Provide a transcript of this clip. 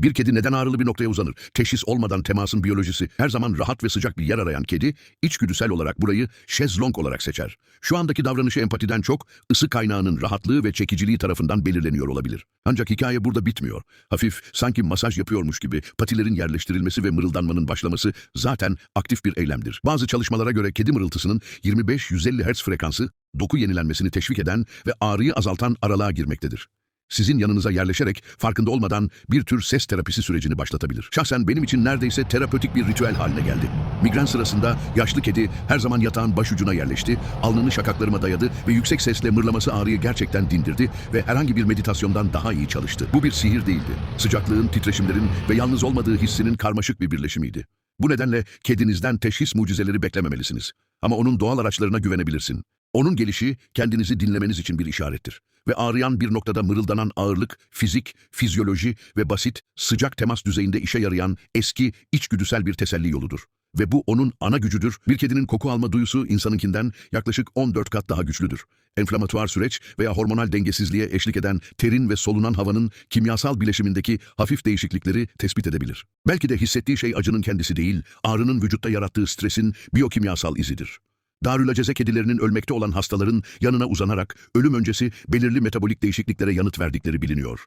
Bir kedi neden ağrılı bir noktaya uzanır? Teşhis olmadan temasın biyolojisi her zaman rahat ve sıcak bir yer arayan kedi, içgüdüsel olarak burayı şezlong olarak seçer. Şu andaki davranışı empatiden çok, ısı kaynağının rahatlığı ve çekiciliği tarafından belirleniyor olabilir. Ancak hikaye burada bitmiyor. Hafif, sanki masaj yapıyormuş gibi patilerin yerleştirilmesi ve mırıldanmanın başlaması zaten aktif bir eylemdir. Bazı çalışmalara göre kedi mırıltısının 25-150 Hz frekansı, doku yenilenmesini teşvik eden ve ağrıyı azaltan aralığa girmektedir sizin yanınıza yerleşerek farkında olmadan bir tür ses terapisi sürecini başlatabilir. Şahsen benim için neredeyse terapötik bir ritüel haline geldi. Migren sırasında yaşlı kedi her zaman yatağın başucuna yerleşti, alnını şakaklarıma dayadı ve yüksek sesle mırlaması ağrıyı gerçekten dindirdi ve herhangi bir meditasyondan daha iyi çalıştı. Bu bir sihir değildi. Sıcaklığın, titreşimlerin ve yalnız olmadığı hissinin karmaşık bir birleşimiydi. Bu nedenle kedinizden teşhis mucizeleri beklememelisiniz. Ama onun doğal araçlarına güvenebilirsin. Onun gelişi kendinizi dinlemeniz için bir işarettir. Ve ağrıyan bir noktada mırıldanan ağırlık, fizik, fizyoloji ve basit, sıcak temas düzeyinde işe yarayan eski, içgüdüsel bir teselli yoludur. Ve bu onun ana gücüdür. Bir kedinin koku alma duyusu insanınkinden yaklaşık 14 kat daha güçlüdür. Enflamatuar süreç veya hormonal dengesizliğe eşlik eden terin ve solunan havanın kimyasal bileşimindeki hafif değişiklikleri tespit edebilir. Belki de hissettiği şey acının kendisi değil, ağrının vücutta yarattığı stresin biyokimyasal izidir. Darülaceze kedilerinin ölmekte olan hastaların yanına uzanarak ölüm öncesi belirli metabolik değişikliklere yanıt verdikleri biliniyor.